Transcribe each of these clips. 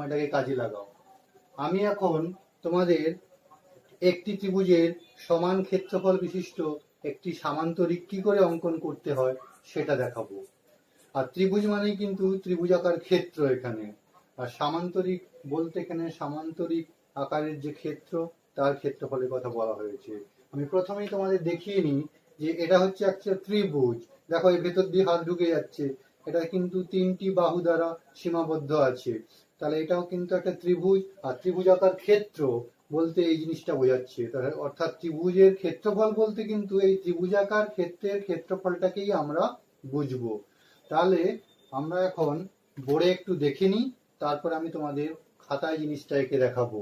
সময়টাকে কাজে লাগাও। আমি এখন তোমাদের একটি ত্রিভুজের সমান ক্ষেত্রফল বিশিষ্ট একটি সামান্তরিক কি করে অঙ্কন করতে হয় সেটা দেখাবো। আর ত্রিভুজ মানেই কিন্তু ত্রিভুজাকার ক্ষেত্র এখানে। আর সামান্তরিক বলতে এখানে সামান্তরিক আকারের যে ক্ষেত্র, তার ক্ষেত্রফলের কথা বলা হয়েছে। আমি প্রথমেই তোমাদের দেখিয়ে নিই যে এটা হচ্ছে একটা ত্রিভুজ। দেখো এর ভেতর দিয়ে হাত ঢুকে যাচ্ছে। এটা কিন্তু তিনটি বাহু দ্বারা সীমাবদ্ধ আছে। তাহলে এটাও কিন্তু একটা ত্রিভুজ, আর ত্রিভুজাকার ক্ষেত্র বলতে এই জিনিসটা বোঝাচ্ছে। অর্থাৎ ত্রিভুজের ক্ষেত্রফল বলতে কিন্তু এই ত্রিভুজাকার ক্ষেত্রের ক্ষেত্রফলটাকেই আমরা বুঝব। তাহলে আমরা এখন বোর্ডে একটু দেখে নিই, তারপর আমি তোমাদের খাতায় জিনিসটা এঁকে দেখাবো।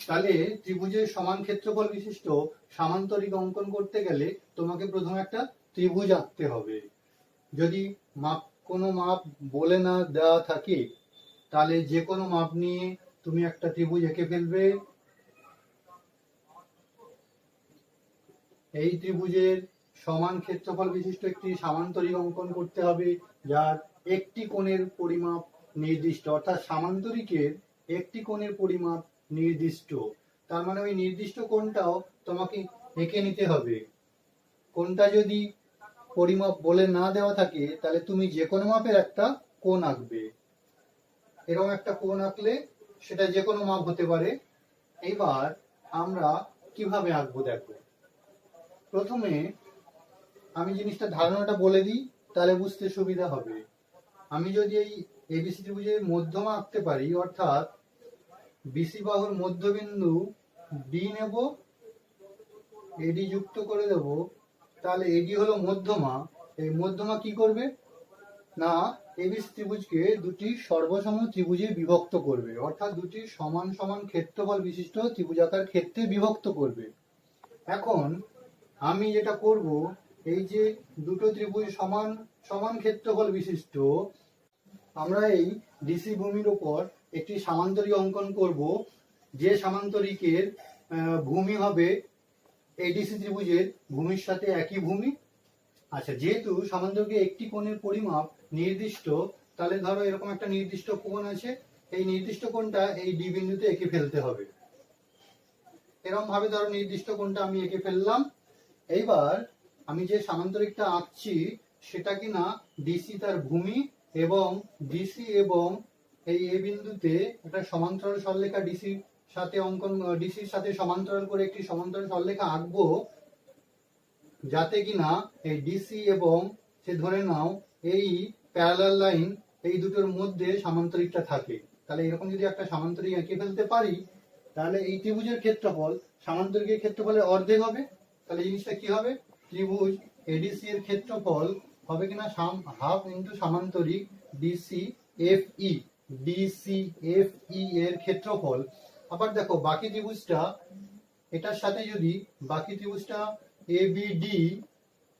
তাহলে ত্রিভুজের সমান ক্ষেত্রফল বিশিষ্ট সামান্তরিক অঙ্কন করতে গেলে তোমাকে প্রথমে একটা ত্রিভুজ আঁকতে হবে। যদি মাপ কোনো মাপ বলে না দেওয়া থাকে, তাহলে যে কোনো মাপ নিয়ে তুমি একটা ত্রিভুজ এঁকে ফেলবে। এই ত্রিভুজের সমান ক্ষেত্রফল বিশিষ্ট একটি সামান্তরিক অঙ্কন করতে হবে, যার একটি কোণের পরিমাপ নির্দিষ্ট, অর্থাৎ সামান্তরিকের একটি কোণের পরিমাপ নির্দিষ্ট। তার মানে ওই নির্দিষ্ট কোণটাও তোমাকে এঁকে নিতে হবে। কোণটা যদি পরিমাপ বলে না দেওয়া থাকে, তাহলে তুমি যে কোনো মাপের একটা কোণ আঁকবে। এরকম একটা কোণ আঁকলে সেটা যে কোনো মাপ হতে পারে। এবার আমরা কীভাবে আঁকবো দেখো। প্রথমে আমি জিনিসটা ধারণাটা বলে দিই, তাহলে বুঝতে সুবিধা হবে। আমি যদি এই এবিসি ত্রিভুজের মধ্যমা আঁকতে পারি, অর্থাৎ বিসি বাহুর মধ্যবিন্দু ডি নেব এডি যুক্ত করে দেব তাহলে এডি হলো মধ্যমা। এই মধ্যমা কি করবে? না এবিসি ত্রিভুজকে দুটি সর্বসম ত্রিভুজে বিভক্ত করবে। অর্থাৎ দুটি সমান সমান ক্ষেত্রফল বিশিষ্ট ত্রিভুজাকার ক্ষেত্রে বিভক্ত করবে। এখন আমি যেটা করব, এই যে দুটো ত্রিভুজ সমান সমান ক্ষেত্রফল বিশিষ্ট, আমরা এই ডিসি ভূমির উপর একটি সামান্তরিক অঙ্কন করব। যে সামান্তরিকের ভূমি হবে এই ডিসি ত্রিভুজের ভূমির সাথে একই ভূমি? আচ্ছা যেহেতু সামান্তরিকে একটি কোণের পরিমাপ নির্দিষ্ট, তাহলে ধরো এরকম একটা নির্দিষ্ট কোণ আছে, এই নির্দিষ্ট কোণটা এই ডি বিন্দুতে এঁকে ফেলতে হবে। এরকম ভাবে ধরো নির্দিষ্ট কোণটা আমি এঁকে ফেললাম। এইবার আমি যে সামান্তরিকটা আঁকছি, সেটা কিনা ডিসি তার ভূমি এবং ডিসি এবং এই এ বিন্দুতে একটা সমান্তরাল সরলরেখা ডিসির সাথে অঙ্কন ডিসির সাথে সমান্তরাল করে একটি সমান্তরাল সরলরেখা আঁকবো, যাতে কিনা এই ডিসি এবং সে ধরে নাও এই প্যারালাল লাইন এই দুটোর মধ্যে সামান্তরিকটা থাকে। তাহলে এরকম যদি একটা সামান্তরিক এঁকে ফেলতে পারি, তাহলে এই ত্রিভুজের ক্ষেত্রফল, সামান্তরিকের ক্ষেত্রফলের অর্ধেক হবে। তাহলে জিনিসটা কি হবে? ত্রিভুজ এডিসি এর ক্ষেত্রফল হবে কিনা half into সামান্তরিক D C F E D C F E এর ক্ষেত্রফল। আবার দেখো, বাকি ত্রিভুজটা, এটার সাথে যদি বাকি ত্রিভুজটা এ বি ডি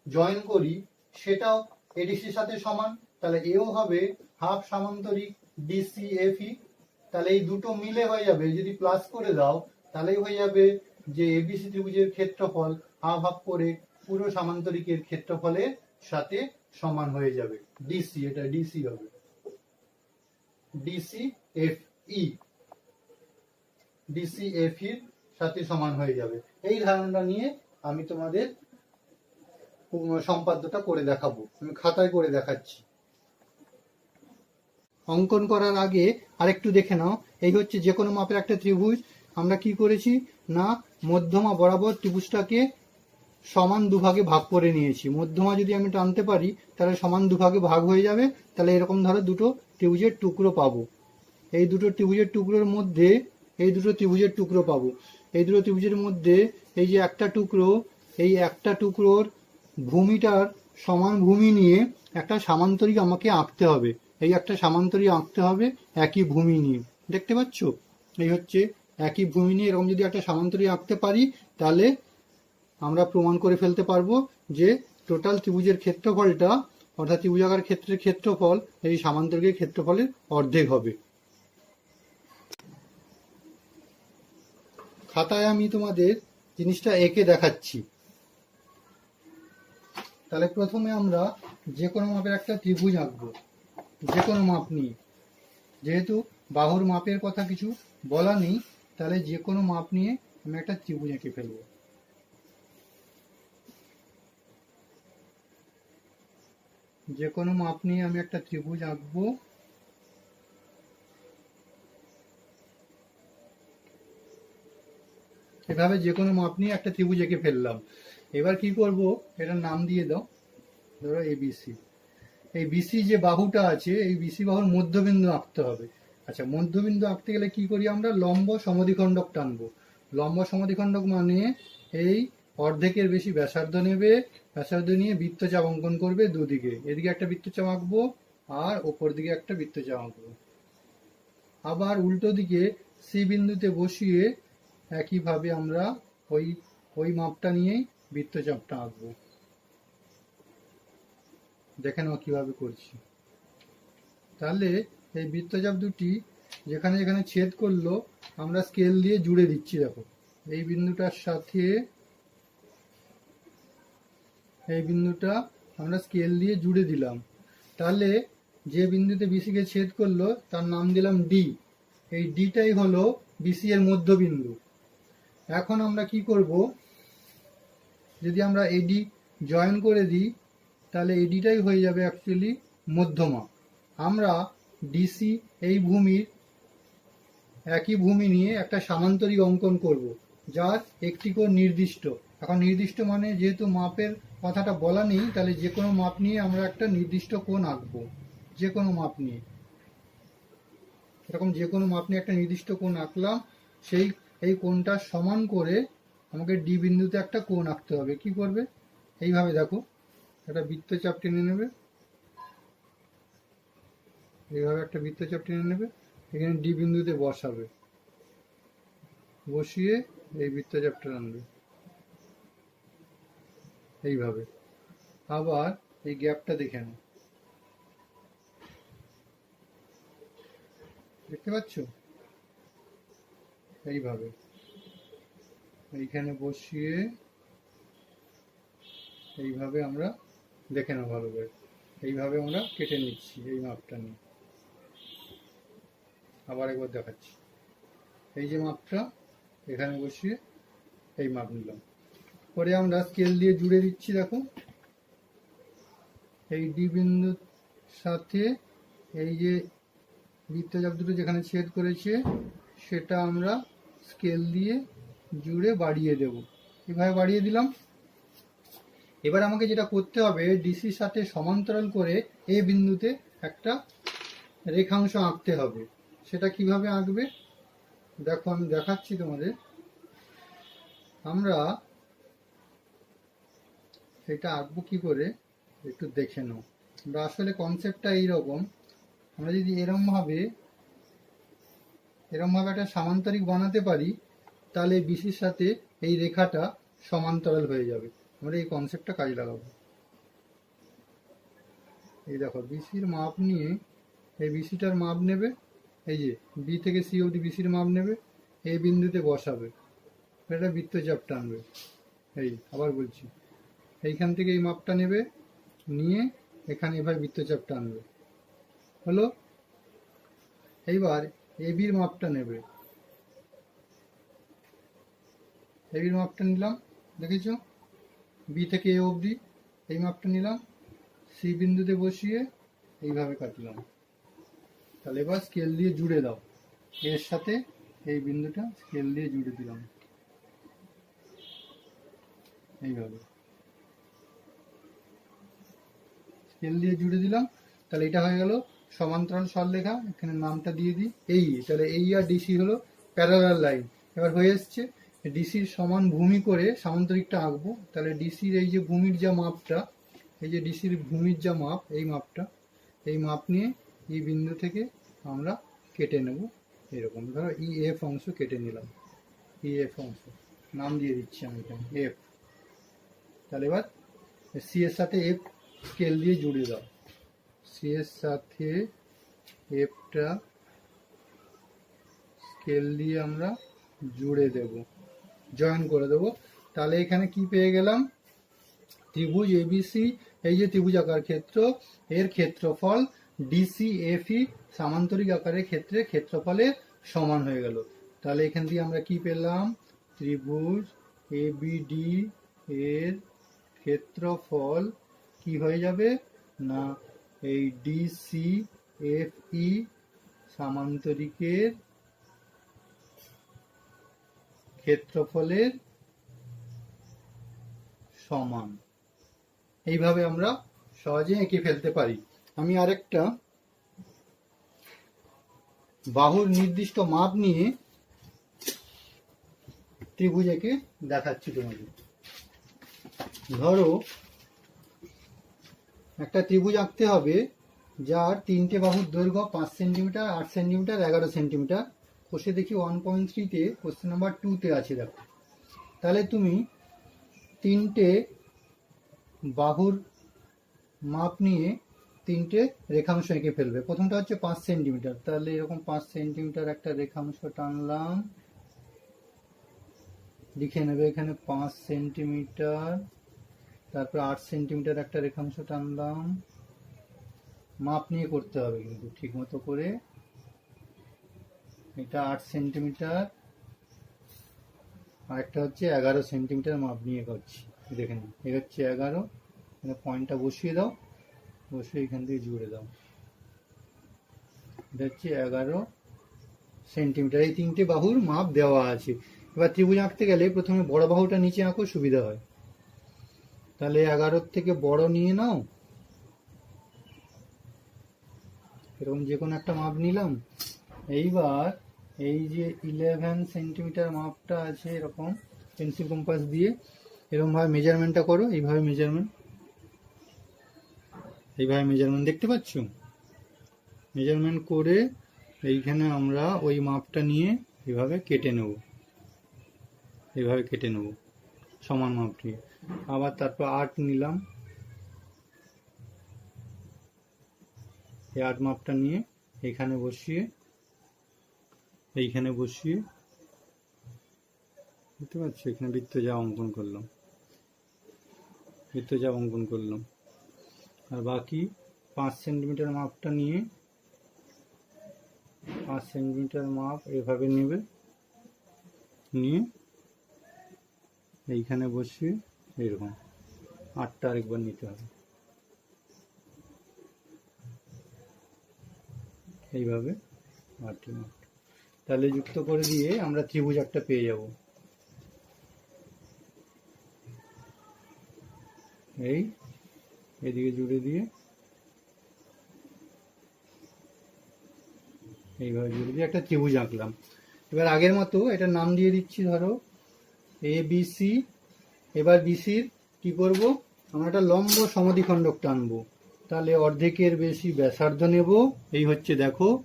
জয়েন করি, সেটাও এডিসির সাথে সমান, তাহলে এও হবে হাফ সামান্তরিক ডিসি এফ ই তাহলে এই দুটো মিলে হয়ে যাবে, যদি প্লাস করে দাও, তাহলেই হয়ে যাবে যে এবিসি ত্রিভুজের ক্ষেত্রফল হাফ হাফ করে পুরো সামান্তরিকের ক্ষেত্রফলের সাথে সমান হয়ে যাবে। ডিসি এটা ডিসি হবে। D C F E D C F এর সাথে সমান হয়ে যাবে। এই ধারণাটা নিয়ে আমি তোমাদের সম্পাদ্যটা করে দেখাবো। আমি খাতায় করে দেখাচ্ছি। অঙ্কন করার আগে আরেকটু দেখে নাও। এই হচ্ছে যে কোনো মাপের একটা ত্রিভুজ। আমরা কি করেছি? না, মধ্যমা বরাবর ত্রিভুজটাকে সমান দুভাগে ভাগ করে নিয়েছি। মধ্যমা যদি আমি টানতে পারি, তাহলে সমান দুভাগে ভাগ হয়ে যাবে। তাহলে এরকম ধরো দুটো ত্রিভুজের টুকরো পাবো। এই দুটো ত্রিভুজের টুকরোর মধ্যে এই দুটো ত্রিভুজের টুকরো পাবো। এই দুটো ত্রিভুজের মধ্যে এই যে একটা টুকরো, এই একটা টুকরোর ভূমিটার সমান ভূমি নিয়ে একটা সামান্তরিক আমাকে আঁকতে হবে। এই একটা সামান্তরিক আঁকতে হবে একই ভূমি নিয়ে। দেখতে পাচ্ছ? এই হচ্ছে একই ভূমি নিয়ে এরকম যদি একটা সামান্তরিক আঁকতে পারি, তাহলে আমরা প্রমাণ করে ফেলতে পারব যে টোটাল ত্রিভুজের ক্ষেত্রফলটা অর্থাৎ ত্রিভুজাকার ক্ষেত্রের ক্ষেত্রফল, এই সামান্তরিকের ক্ষেত্রফলের অর্ধেক হবে। খাতায় আমি তোমাদের জিনিসটা এঁকে দেখাচ্ছি। তাহলে প্রথমে আমরা যে কোনো মাপের একটা ত্রিভুজ আঁকবো। যে কোনো মাপ নিয়ে। যেহেতু বাহুর মাপের কথা কিছু বলা নেই, তাহলে যে কোনো মাপ নিয়ে আমি একটা ত্রিভুজ এঁকে ফেলব। যে কোনো মাপ নিয়ে আমি একটা ত্রিভুজ আঁকবো। এভাবে যে কোনো মাপ নিয়ে একটা ত্রিভুজ এঁকে ফেললাম। এবার কি করব? এটার নাম দিয়ে দাও। ধরো এবিসি এই বিসি যে বাহুটা আছে, এই বিসি বাহুর মধ্যবিন্দু আঁকতে হবে। আচ্ছা মধ্যবিন্দু আঁকতে গেলে কি করি আমরা? লম্ব সমদ্বিখণ্ডক টানবো। লম্ব সমদ্বিখণ্ডক মানে এই অর্ধেকের বেশি ব্যাসার্ধ নেবে, ব্যাসার্ধ নিয়ে বৃত্তচাপ অঙ্কন করবে দুদিকে। এদিকে একটা বৃত্তচাপ আঁকবো আর ওপর দিকে একটা বৃত্তচাপ আঁকবো। আবার উল্টো দিকে সি বিন্দুতে বসিয়ে একইভাবে আমরা ওই ওই মাপটা নিয়েই বৃত্তচাপটা আঁকবো। দেখে নাও কীভাবে করছি। তাহলে এই বৃত্তচাপ দুটি যেখানে যেখানে ছেদ করল, আমরা স্কেল দিয়ে জুড়ে দিচ্ছি, দেখো। এই বিন্দুটার সাথে এই বিন্দুটা আমরা স্কেল দিয়ে জুড়ে দিলাম। তাহলে যে বিন্দুতে বিসিকে ছেদ করল, তার নাম দিলাম ডি এই ডিটাই হলো বিসি এর মধ্যবিন্দু। এখন আমরা কি করব? যদি আমরা এডি জয়েন করে দিই, তাহলে এডিটাই হয়ে যাবে অ্যাকচুয়ালি মধ্যমা। আমরা ডিসি এই ভূমির, একই ভূমি নিয়ে একটা সামান্তরিক অঙ্কন করব, যার একটি কোণ নির্দিষ্ট। এখন নির্দিষ্ট মানে যেহেতু মাপের কথাটা বলা নেই, তাহলে যে কোনো মাপ নিয়ে আমরা একটা নির্দিষ্ট কোণ আঁকবো, যে কোনো মাপ নিয়ে। এরকম যে কোনো মাপ নিয়ে একটা নির্দিষ্ট কোণ আঁকলাম, সেই এই কোণটা সমান করে আমাকে ডি বিন্দুতে একটা কোণ আঁকতে হবে। কি করবে? এইভাবে দেখো। একটা বৃত্তচাপ টেনে নেবে। এইভাবে একটা বৃত্তচাপ টেনে নেবে। এখানে ডি বিন্দুতে বসাবে। বসিয়ে এই বৃত্তচাপটা আনবে। এইভাবে। আবার এই গ্যাপটা দেখে নাও। দেখতে পাচ্ছ? এইভাবে। এইখানে বসিয়ে এইভাবে আমরা দেখে নাও ভালো করে। এইভাবে আমরা কেটে নিচ্ছি এই মাপটা নিয়ে। আবার একবার দেখাচ্ছি। এই যে মাপটা, এখানে বসিয়ে এই মাপ নিলাম। পরে আমরা স্কেল দিয়ে জুড়ে দিচ্ছি, দেখো। এই ডি বিন্দুর সাথে এই যে বৃত্তচাপ দুটো যেখানে ছেদ করেছে সেটা আমরা স্কেল দিয়ে জুড়ে বাড়িয়ে দেব। এভাবে বাড়িয়ে দিলাম। এবার আমাকে যেটা করতে হবে ডিসির সাথে সমান্তরাল করে এ বিন্দুতে একটা রেখাংশ আঁকতে হবে। সেটা কীভাবে আঁকবে? দেখো, আমি দেখাচ্ছি তোমাদের। আমরা সেটা আঁকবো কি করে? একটু দেখে নাও। আমরা আসলে কনসেপ্টটা এইরকম। আমরা যদি এরম ভাবে এরম ভাবে একটা সামান্তরিক বানাতে পারি, তাহলে বিসির সাথে এই রেখাটা সমান্তরাল হয়ে যাবে। আমরা এই কনসেপ্টটা কাজে লাগাবো। এই দেখো বিসির মাপ নিয়ে এই বিসিটার মাপ নেবে, এই যে বি থেকে সি অবধি বিসির মাপ নেবে, এই বিন্দুতে বসাবে। এটা বৃত্তচাপ টানবে। এই আবার বলছি। এইখান থেকে এই মাপটা নেবে, নিয়ে এখানে এভাবে বৃত্তচাপ টানবে। হলো? এইবার এবির মাপটা নেবে। এবির মাপটা নিলাম, দেখেছ? বি থেকে এ অবধি এই মাপটা নিলাম সি বিন্দুতে বসিয়ে এইভাবে কাটলাম। তাহলে এবার স্কেল দিয়ে জুড়ে দাও। এর সাথে এই বিন্দুটা স্কেল দিয়ে জুড়ে দিলাম। এইভাবে। স্কেল দিয়ে জুড়ে দিলাম, তাহলে এটা হয়ে গেল সমান্তরাল সরলেখা এখানে নামটা দিয়ে দিই। এই, তাহলে এই আর ডিসি হলো প্যারালাল লাইন এবার হয়ে এসছে ডিসির সমান ভূমি করে সামান্তরিকটা আঁকবো। তাহলে ডিসির এই যে ভূমির যা মাপটা, এই যে ডিসির ভূমির যা মাপ, এই মাপটা, এই মাপ নিয়ে এই বিন্দু থেকে আমরা কেটে নেব। এরকম, ধরো ই এফ অংশ কেটে নিলাম। ই এফ অংশ। নাম দিয়ে দিচ্ছি আমি এখানে এফ তাহলে এবার সি এর সাথে এফ স্কেল দিয়ে জুড়ে দাও। সি এর সাথে এফটা স্কেল দিয়ে আমরা জুড়ে দেব জয়েন করে দেব। তাহলে এখানে কি পেয়ে গেলাম? ত্রিভুজ এবিসি এই যে ত্রিভুজ আকার ক্ষেত্র, এর ক্ষেত্রফল ডিসিএফই সামান্তরিক আকারের ক্ষেত্রে ক্ষেত্রফলের সমান হয়ে গেল। তাহলে এখান দিয়ে আমরা কি পেলাম? ত্রিভুজ এবিডি এর ক্ষেত্রফল কি হয়ে যাবে? না এই ডিসিএফই সামান্তরিকের ক্ষেত্রফলের সমান। এইভাবে আমরা সহজে এঁকে ফেলতে পারি। আমি আরেকটা বাহুর নির্দিষ্ট মাপ নিয়ে ত্রিভুজ এঁকে দেখাচ্ছি তোমাকে ধরো একটা ত্রিভুজ আঁকতে হবে, যার তিনটে বাহুর দৈর্ঘ্য পাঁচ সেন্টিমিটার, আট সেন্টিমিটার, এগারো সেন্টিমিটার। কোষে দেখি ওয়ান পয়েন্ট থ্রিতে কোশ্চেন নাম্বার টুতে আছে দেখো। তাহলে তুমি তিনটে বাহুর মাপ নিয়ে তিনটে রেখাংশ এঁকে ফেলবে। প্রথমটা হচ্ছে পাঁচ সেন্টিমিটার। তাহলে এরকম পাঁচ সেন্টিমিটার একটা রেখাংশ টানলাম। লিখে নেবে এখানে পাঁচ সেন্টিমিটার। তারপর আট সেন্টিমিটার একটা রেখাংশ টানলাম। মাপ নিয়ে করতে হবে কিন্তু ঠিক মতো করে। এটা আট সেন্টিমিটার। আর একটা হচ্ছে এগারো সেন্টিমিটার মাপ নিয়ে করছি। দেখে নিন হচ্ছে এগারো। এখানে পয়েন্টটা বসিয়ে দাও, বসিয়ে এখান থেকে জুড়ে দাও। এটা হচ্ছে এগারো সেন্টিমিটার। এই তিনটে বাহুর মাপ দেওয়া আছে। এবার ত্রিভুজ আঁকতে গেলে প্রথমে বড় বাহুটা নিচে আঁকো, সুবিধা হয়। তাহলে এগারোর থেকে বড় নিয়ে নাও। এরকম যে কোনো একটা মাপ নিলাম। এইবার এই যে ইলেভেন সেন্টিমিটার মাপটা আছে এরকম পেন্সিল কম্পাস দিয়ে এরকম ভাবে মেজারমেন্টটা করো, এইভাবে মেজারমেন্ট এইভাবে মেজারমেন্ট দেখতে পাচ্ছ? মেজারমেন্ট করে এইখানে আমরা ওই মাপটা নিয়ে এইভাবে কেটে নেব। এইভাবে কেটে নেব। সমান মাপ নিয়ে। আবার তারপর আট নিলাম। এই আট মাপটা নিয়ে এখানে বসিয়ে, এইখানে বসিয়ে, বুঝতে পারছি? এখানে বৃত্ত যা অঙ্কন করলাম। বৃত্ত যা অঙ্কন করলাম। আর বাকি পাঁচ সেন্টিমিটার মাপটা নিয়ে, পাঁচ সেন্টিমিটার মাপ এভাবে নেবে, নিয়ে এইখানে বসিয়ে এরকম আটটা আরেকবার নিতে হবে। এইভাবে আটটি মাপ তাহলে যুক্ত করে দিয়ে আমরা ত্রিভুজ একটা পেয়ে যাব। এই, এদিকে জুড়ে দিয়ে। এইভাবে জুড়ে দিয়ে একটা ত্রিভুজ আঁকলাম। এবার আগের মতো এটা নাম দিয়ে দিচ্ছি, ধরো এ বি সি এবার বিসির কি করব? আমরা একটা লম্ব সমদ্বিখণ্ডক টানবো। তাহলে অর্ধেকের বেশি ব্যাসার্ধ নেব। এই হচ্ছে দেখো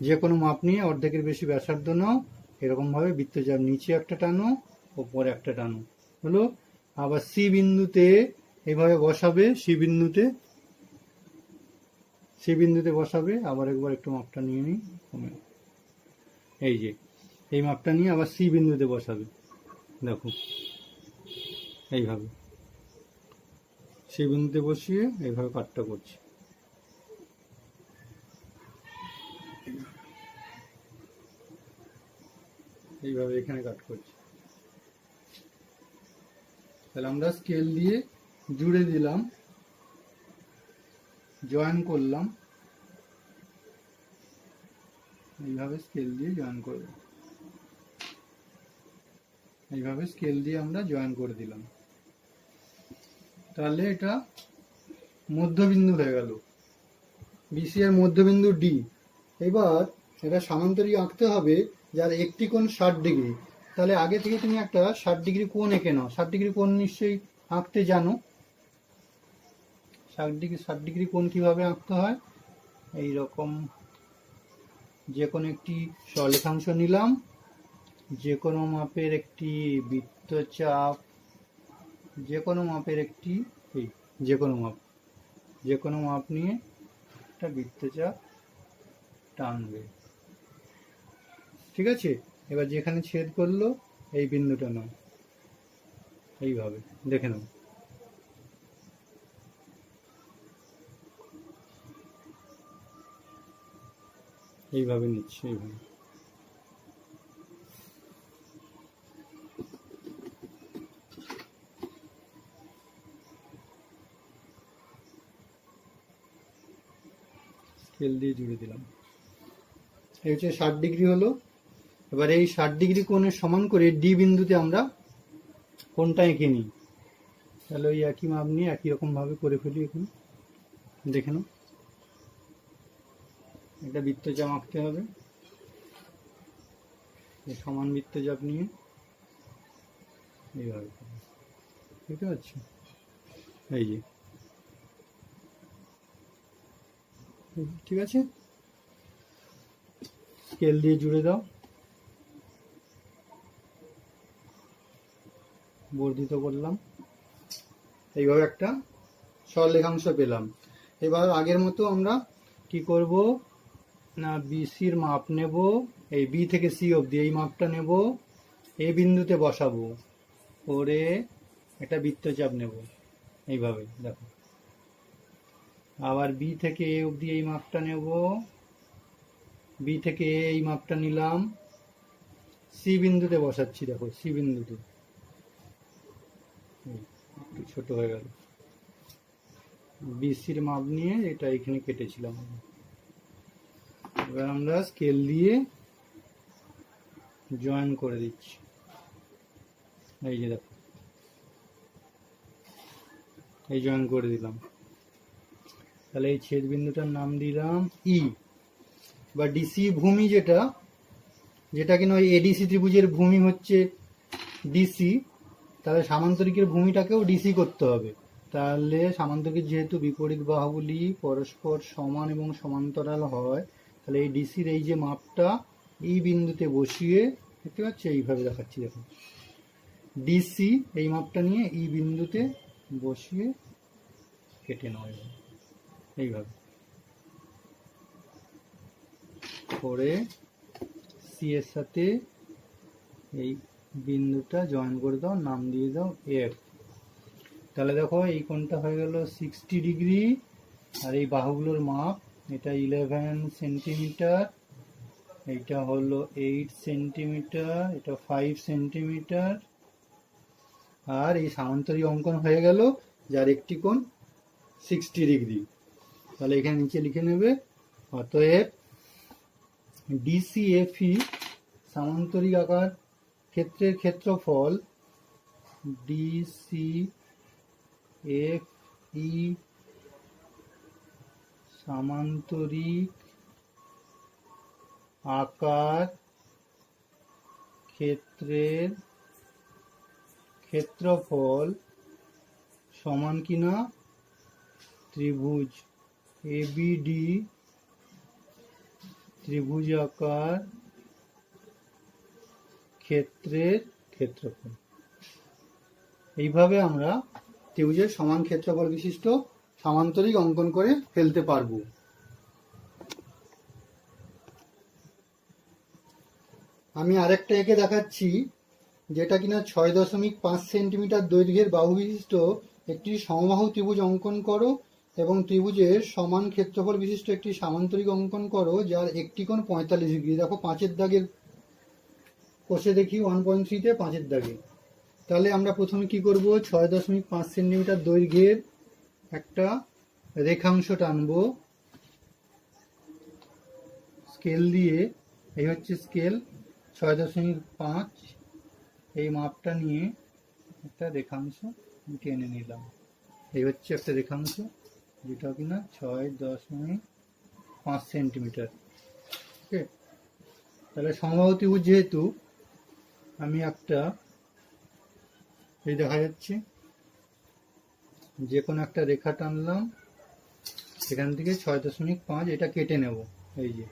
যে কোনো মাপ নিয়ে অর্ধেকের বেশি ব্যাসার্ধ নাও। এরকমভাবে বৃত্তচাপ নিচে একটা টানো, ওপরে একটা টানো। হলো? আবার সি বিন্দুতে এইভাবে বসাবে সি বিন্দুতে। সি বিন্দুতে বসাবে, আবার একবার একটু মাপটা নিয়ে নিই, কমে। এই যে, এই মাপটা নিয়ে আবার সি বিন্দুতে বসাবে। দেখো। এইভাবে। সি বিন্দুতে বসিয়ে এইভাবে কাটটা করছি। এইভাবে এখানে কাট করছি। তাহলে আমরা স্কেল দিয়ে জুড়ে দিলাম জয়েন করলাম। এইভাবে স্কেল দিয়ে জয়েন করলাম এইভাবে স্কেল দিয়ে আমরা জয়েন করে দিলাম। তাহলে এটা মধ্যবিন্দু হয়ে গেল। বিসি এর মধ্যবিন্দু ডি এবার এটা সামান্তরিক আঁকতে হবে যার একটি কোণ ষাট ডিগ্রি। তাহলে আগে থেকে তুমি একটা ষাট ডিগ্রি কোণ এঁকে নাও। ষাট ডিগ্রি কোণ নিশ্চয়ই আঁকতে জানো। ষাট ডিগ্রি ষাট ডিগ্রি কোণ কীভাবে আঁকতে হয়? এই রকম যে কোনো একটি সলেখাংশ নিলাম, যে কোনো মাপের একটি বৃত্তচাপ যে কোনো মাপের একটি এই যে কোনো মাপ যে কোনো মাপ নিয়ে একটা বৃত্তচাপ টানবে। ঠিক আছে? এবার যেখানে ছেদ করল এই বিন্দুটা নাও। এইভাবে দেখে নাও। এইভাবে নিচ্ছি এইভাবে। স্কেল দিয়ে জুড়ে দিলাম। এই হচ্ছে ষাট ডিগ্রি হলো। এবার এই ষাট ডিগ্রি কোণের সমান করে ডি বিন্দুতে আমরা কোনটা এঁকে নিই। তাহলে ওই একই মাপ নিয়ে একই রকম ভাবে করে ফেলি এখন। দেখে নাও। একটা বৃত্তচাপ আঁকতে হবে। সমান বৃত্তচাপ নিয়ে এইভাবে। বুঝতে পারছ? এই যে। ঠিক আছে? স্কেল দিয়ে জুড়ে দাও। বর্ধিত করলাম। এইভাবে একটা সরলেখাংশ পেলাম। এবার আগের মতো আমরা কি করব? না বিসির মাপ নেব। এই বি থেকে সি অবধি এই মাপটা নেব। এ বিন্দুতে বসাবো। করে একটা বৃত্তচাপ নেব। এইভাবে, দেখো। আবার বি থেকে এ অবধি এই মাপটা নেব। বি থেকে এ এই মাপটা নিলাম। সি বিন্দুতে বসাচ্ছি, দেখো সি বিন্দুতে। একটু ছোট হয়ে গেল। বিসির মাপ নিয়ে এটা এখানে কেটেছিলাম এবার আমরা স্কেল দিয়ে জয়েন করে দিচ্ছি। এই যে দেখো। এই জয়েন করে দিলাম। তাহলে এই ছেদ বিন্দুটার নাম দিলাম ই বা ডিসি ভূমি যেটা যেটা কিনা ওই এডিসি ত্রিভুজের ভূমি হচ্ছে ডিসি তাহলে সামান্তরিকের ভূমিটাকেও ডিসি করতে হবে। তাহলে সামান্তরিক যেহেতু বিপরীত বাহুগুলি পরস্পর সমান এবং সমান্তরাল হয়, তাহলে এই ডিসির এই যে মাপটা এই বিন্দুতে বসিয়ে, দেখতে পাচ্ছি? এইভাবে দেখাচ্ছি দেখুন ডিসি এই মাপটা নিয়ে এই বিন্দুতে বসিয়ে কেটে নেওয়া এইভাবে। করে সি এর সাথে এই বিন্দুটা জয়েন করে দাও, নাম দিয়ে দাও এফ তাহলে দেখো এই কোণটা হয়ে গেল সিক্সটি ডিগ্রি আর এই বাহুগুলোর মাপ, এটা ইলেভেন সেন্টিমিটার এইটা হলো এইট সেন্টিমিটার এটা ফাইভ সেন্টিমিটার আর এই সামান্তরিক অঙ্কন হয়ে গেল, যার একটি কোণ সিক্সটি ডিগ্রি তাহলে এখানে নিচে লিখে নেবে। অতএব ডিসিএফই সামান্তরিক আকার ক্ষেত্রের ক্ষেত্রফল ডিসি এফ ই সামান্তরিক আকার ক্ষেত্রের ক্ষেত্রফল সমান কিনা? ত্রিভুজ। এবিডি ত্রিভুজ আকার ক্ষেত্রের ক্ষেত্রফল। এইভাবে আমরা ত্রিভুজের সমান ক্ষেত্রফল বিশিষ্ট সামান্তরিক অঙ্কন করে ফেলতে পারব। আমি আরেকটা এঁকে দেখাচ্ছি, যেটা কিনা ছয় দশমিক পাঁচ সেন্টিমিটার দৈর্ঘ্যের বাহু বিশিষ্ট একটি সমবাহু ত্রিভুজ অঙ্কন করো এবং ত্রিভুজের সমান ক্ষেত্রফল বিশিষ্ট একটি সামান্তরিক অঙ্কন করো, যার একটি কোণ পঁয়তাল্লিশ ডিগ্রি। দেখো, পাঁচের দাগের কষে দেখি ওয়ান পয়েন্ট থ্রিতে পাঁচের দাগে। তাহলে আমরা প্রথমে কি করব? ছয় দশমিক পাঁচ সেন্টিমিটার দৈর্ঘ্যের একটা রেখাংশ টানবো। স্কেল দিয়ে, এই হচ্ছে স্কেল, ছয় দশমিক পাঁচ, এই মাপটা নিয়ে একটা রেখাংশ টেনে নিলাম। এই হচ্ছে একটা রেখাংশ। যেটা কিনা ছয় দশমিক পাঁচ সেন্টিমিটার। ওকে? তাহলে সমবাহু যেহেতু, আমি একটা, এই দেখা যাচ্ছে, যে কোনো একটা রেখা টানলাম সেখান থেকে ছয় দশমিক পাঁচ, এটা কেটে নেব, এই যে।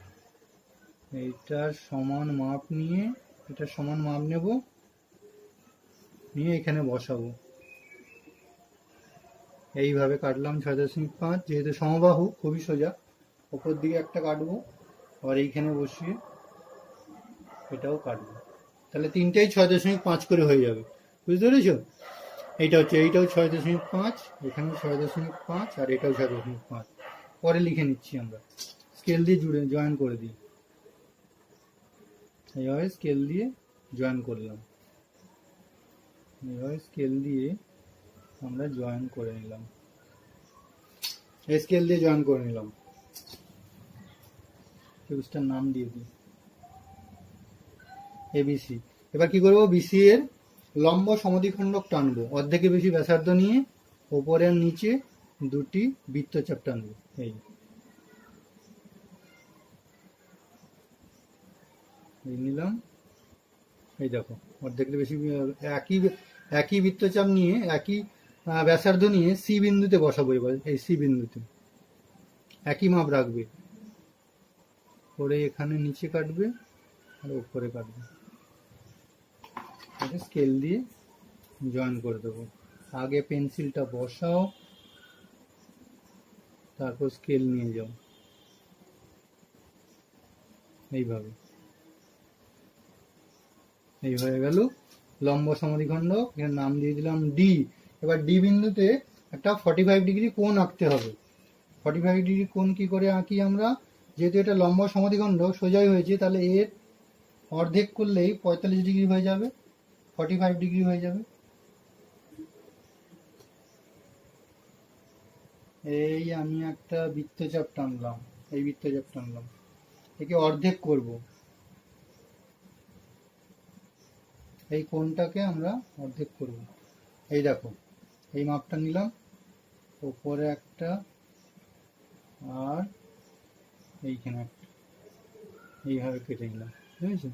এইটার সমান মাপ নিয়ে, এটার সমান মাপ নেব, নিয়ে এখানে বসাবো। এইভাবে কাটলাম ছয় দশমিক পাঁচ, যেহেতু সমবাহু, খুবই সোজা। ওপর দিকে একটা কাটবো, আবার এইখানে বসিয়ে এটাও কাটবো। তাহলে তিনটেই ছয় দশমিক পাঁচ করে হয়ে যাবে। বুঝতে পেরেছ? এইটা হচ্ছে, এইটাও ছয় দশমিক পাঁচ এখানেও ছয় দশমিক পাঁচ, আর এটাও ছয় দশমিক পাঁচ। পরে লিখে নিচ্ছি আমরা। স্কেল দিয়ে জুড়ে, জয়েন করে দিই। এইভাবে স্কেল দিয়ে জয়েন করলাম। এইভাবে স্কেল দিয়ে আমরা জয়েন করে নিলাম। এই স্কেল দিয়ে জয়েন করে নিলাম। ত্রিভুজটার নাম দিয়ে দিই। এবিসি এবার কি করব? বিসি এর লম্ব সমদ্বিখণ্ডক টানবো। অর্ধেকে বেশি ব্যাসার্ধ নিয়ে ওপরে আর নিচে দুটি বৃত্তচাপ টানবো। এই নিলাম। এই দেখো, অর্ধেকের বেশি, একই একই বৃত্তচাপ নিয়ে একই ব্যাসার্ধ নিয়ে সি বিন্দুতে বসাবো এবার, এই সি বিন্দুতে। একই মাপ রাখবে। করে এখানে নিচে কাটবে আর উপরে কাটবে। স্কেল দিয়ে জয়েন করে দেবো। আগে পেন্সিলটা বসাও, তারপর স্কেল নিয়ে যাও। এইভাবে। এই হয়ে গেল লম্ব সমাধিখণ্ড এর নাম দিয়ে দিলাম ডি এবার ডি বিন্দুতে একটা ফর্টি ফাইভ ডিগ্রি কোণ আঁকতে হবে। ফর্টি ফাইভ ডিগ্রি কোণ কি করে আঁকি আমরা? যেহেতু এটা লম্ব সমাধিখণ্ড, সোজাই হয়েছে, তাহলে এর অর্ধেক করলেই পঁয়তাল্লিশ ডিগ্রি হয়ে যাবে ফর্টি ফাইভ ডিগ্রি হয়ে যাবে। এই আমি একটা বৃত্তচাপ টানলাম, এই বৃত্তচাপ টানলাম, একে অর্ধেক করব। এই কোণটাকে আমরা অর্ধেক করব। এই দেখো এই মাপটা নিলাম। ওপরে একটা, আর এইখানে একটা। এইভাবে কেটে নিলাম বুঝেছ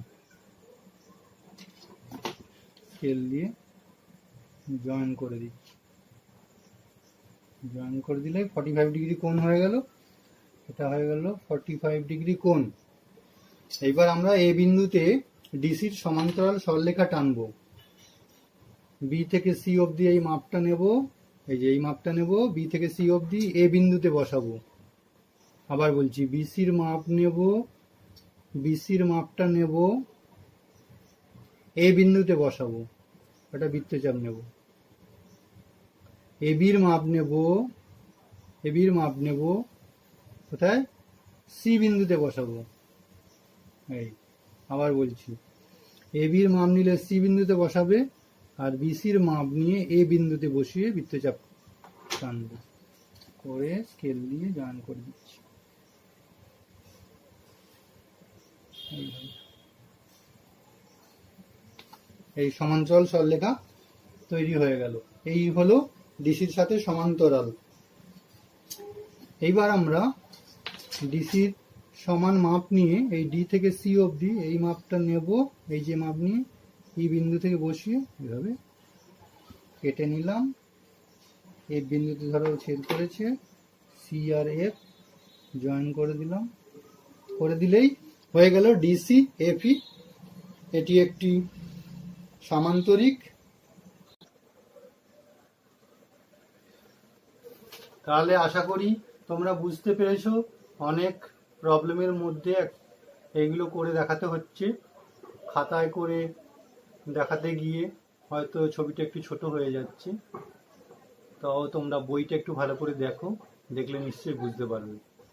স্কেল দিয়ে জয়েন করে দিচ্ছি। জয়েন করে দিলে ফর্টি ফাইভ ডিগ্রি কোণ হয়ে গেল। এটা হয়ে গেল ফর্টি ফাইভ ডিগ্রি কোণ। এইবার আমরা এ বিন্দুতে ডিসির সমান্তরাল সরলরেখা টানবো। বি থেকে সি অবধি এই মাপটা নেব। এই যে এই মাপটা নেব। বি থেকে সি অবধি এ বিন্দুতে বসাবো। আবার বলছি বিসির মাপ নেব। বিসির মাপটা নেব। এ বিন্দুতে বসাবো। একটা বৃত্তচাপ নেব। এবির মাপ নেব। এবির মাপ নেব। কোথায়? সি বিন্দুতে বসাবো। এই, আবার বলছি। এবির মাপ নিলে সি বিন্দুতে বসাবে। আর বিসির মাপ নিয়ে এ বিন্দুতে বসিয়ে বৃত্তচাপ টানবে। করে স্কেল দিয়ে জয়েন করে দিচ্ছি। এই সমান্তরাল সরলরেখা তৈরি হয়ে গেল। এই হলো ডিসির সাথে সমান্তরাল। এইবার আমরা ডিসির সমান মাপ নিয়ে এই ডি থেকে সি অবধি এই মাপটা নেব। এই যে মাপ নিয়ে এই বিন্দু থেকে বসিয়ে এভাবে কেটে নিলাম। এই বিন্দুতে ধরো ছেদ করেছে সি আর এফ জয়েন করে দিলাম। করে দিলেই হয়ে গেল ডিসি এফই এটি একটি সামান্তরিক। তাহলে আশা করি তোমরা বুঝতে পেরেছ অনেক প্রবলেমের মধ্যে এইগুলো করে দেখাতে হচ্ছে। খাতায় করে দেখাতে গিয়ে হয়তো ছবিটা একটু ছোট হয়ে যাচ্ছে। তাও তোমরা বইটা একটু ভালো করে দেখো, দেখলে নিশ্চয়ই বুঝতে পারবে।